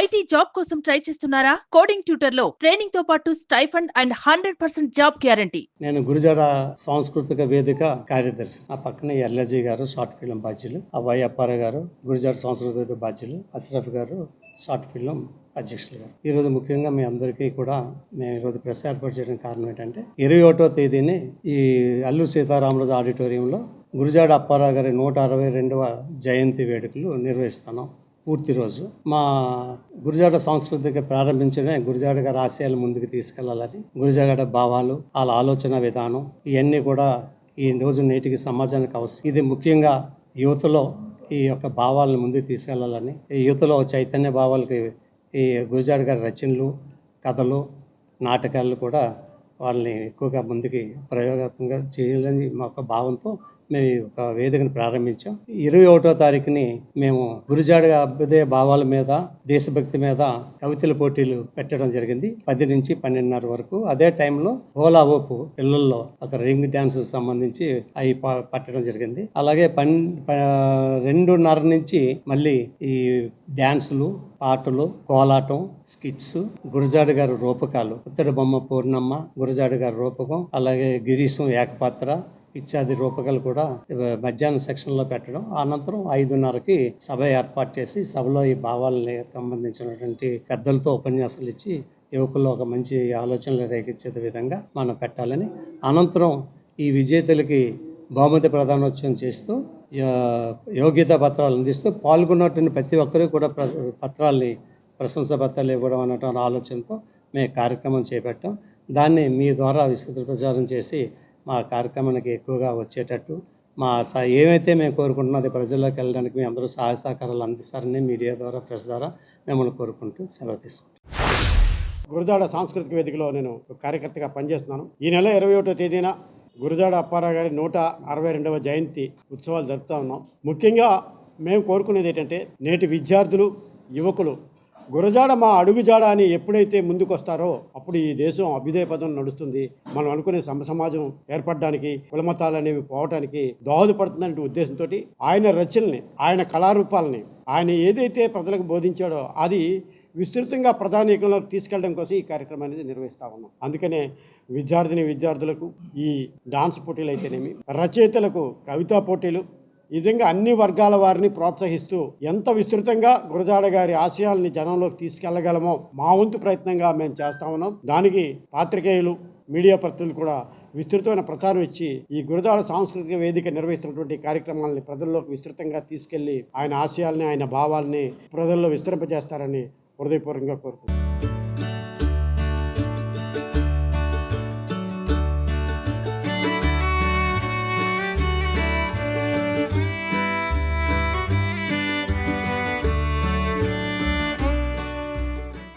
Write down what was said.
IT job కోసం try చేస్తున్నారా? Coding ట్యూటర్లో ట్రైనింగ్తో పాటు stipend and hundred percent job guarantee. నేను గురుజాడ సాంస్కృతిక వేదిక కార్యదర్శి. ఆ పక్కనే ఎల్ఎజీ గారు షార్ట్ ఫిల్మ్ బాధ్యులు. ఆ అప్పారావు గారు గురుజాడ సాంస్కృతిక వేదిక బాధ్యులు. అష్రఫ్ గారు షార్ట్ ఫిల్మ్ అధ్యక్షులు గారు. ఈరోజు ముఖ్యంగా మీ అందరికీ కూడా మేము ఈరోజు ప్రెస్ ఏర్పాటు చేయడం కారణం ఏంటంటే ఇరవై ఒకటో తేదీని ఈ అల్లు సీతారామరాజు ఆడిటోరియంలో గురుజాడ అప్పారావు గారి నూట అరవై రెండవ జయంతి వేడుకలు నిర్వహిస్తున్నాం. పూర్తి రోజు. మా గురుజాడ సంస్కృతికి ప్రారంభించడమే గురిజాడగా రాశయాలు ముందుకు తీసుకెళ్ళాలని గురుజాడ భావాలు వాళ్ళ ఆలోచన విధానం ఇవన్నీ కూడా ఈ రోజు నేటికి సమాజానికి అవసరం. ఇది ముఖ్యంగా యువతలో ఈ యొక్క భావాలను ముందుకు తీసుకెళ్ళాలని ఈ యువతలో చైతన్య భావాలకి ఈ గురుజాడ గారి రచనలు కథలు నాటకాలు కూడా వాళ్ళని ఎక్కువగా ముందుకి ప్రయోగాత్మకంగా చేయాలని మా యొక్క భావంతో మేము ఒక వేదికను ప్రారంభించాం. ఇరవై ఒకటో తారీఖుని మేము గురుజాడ అభ్యుదయ భావాల మీద దేశభక్తి మీద కవితల పోటీలు పెట్టడం జరిగింది. పది నుంచి పన్నెండున్నర వరకు. అదే టైంలో హోలా ఓపు పిల్లల్లో ఒక రింగ్ డ్యాన్స్ సంబంధించి అవి పట్టడం జరిగింది. అలాగే పన్ రెండున్నర నుంచి మళ్ళీ ఈ డ్యాన్సులు పాటలు కోలాటం స్కిట్స్ గురజాడ గారి రూపకాలు. ఉత్తడి బొమ్మ పూర్ణమ్మ గురజాడ గారి రూపకం అలాగే గిరీశం ఏకపాత్ర ఇత్యాది రూపకలు కూడా మధ్యాహ్నం సెక్షన్లో పెట్టడం. అనంతరం ఐదున్నరకి సభ ఏర్పాటు చేసి సభలో ఈ భావాలని సంబంధించినటువంటి పెద్దలతో ఉపన్యాసాలు ఇచ్చి యువకుల్లో ఒక మంచి ఆలోచనలు రేగించే విధంగా మనం పెట్టాలని. అనంతరం ఈ విజేతలకి బహుమతి ప్రదానోత్సవం చేస్తూ యోగ్యతా పత్రాలు అందిస్తూ పాల్గొన్నటువంటి ప్రతి ఒక్కరూ కూడా పత్రాల్ని ప్రశంస పత్రాలు ఇవ్వడం అనేటువంటి ఆలోచనతో మేము కార్యక్రమం చేపట్టాం. దాన్ని మీ ద్వారా విస్తృత ప్రచారం చేసి మా కార్యక్రమానికి ఎక్కువగా వచ్చేటట్టు మా స- ఏమైతే మేము కోరుకుంటున్నది ప్రజల్లోకి వెళ్ళడానికి మీ అందరూ సహాయ సహకారాలు అందిస్తారని మీడియా ద్వారా ప్రెస్ ద్వారా మిమ్మల్ని కోరుకుంటూ సెలవు తీసుకుంటాం గురజాడ సాంస్కృతిక వేదికలో నేను ఒక కార్యకర్తగా పనిచేస్తున్నాను. ఈ నెల ఇరవై ఒకటో తేదీన గురజాడ అప్పారావు గారి నూట అరవై రెండవ జయంతి ఉత్సవాలు జరుపుతా ఉన్నాం. ముఖ్యంగా మేము కోరుకునేది ఏంటంటే నేటి విద్యార్థులు యువకులు గురజాడ మా అడుగుజాడ అని ఎప్పుడైతే ముందుకొస్తారో అప్పుడు ఈ దేశం అభ్యుదయ పదం నడుస్తుంది. మనం అనుకునే సమ సమాజం ఏర్పడడానికి కులమతాలు అనేవి పోవటానికి దోహదపడుతుందనే ఉద్దేశంతో ఆయన రచనల్ని ఆయన కళారూపాలని ఆయన ఏదైతే ప్రజలకు బోధించాడో అది విస్తృతంగా ప్రధానికంలోకి తీసుకెళ్ళడం కోసం ఈ కార్యక్రమం అనేది నిర్వహిస్తా ఉన్నాం. అందుకనే విద్యార్థిని విద్యార్థులకు ఈ డాన్స్ పోటీలు అయితేనేమి రచయితలకు కవితా పోటీలు నిజంగా విధంగా అన్ని వర్గాల వారిని ప్రోత్సహిస్తూ ఎంత విస్తృతంగా గురజాడ గారి ఆశయాల్ని జనంలోకి తీసుకెళ్ళగలమో మా వంతు ప్రయత్నంగా మేము చేస్తా ఉన్నాం. దానికి పాత్రికేయులు మీడియా ప్రతినిధులు కూడా విస్తృతమైన ప్రచారం ఇచ్చి ఈ గురజాడ సాంస్కృతిక వేదిక నిర్వహిస్తున్నటువంటి కార్యక్రమాలని ప్రజల్లోకి విస్తృతంగా తీసుకెళ్ళి ఆయన ఆశయాల్ని ఆయన భావాల్ని ప్రజల్లో విస్తరింపజేస్తారని హృదయపూర్వకంగా కోరుకుంటున్నాను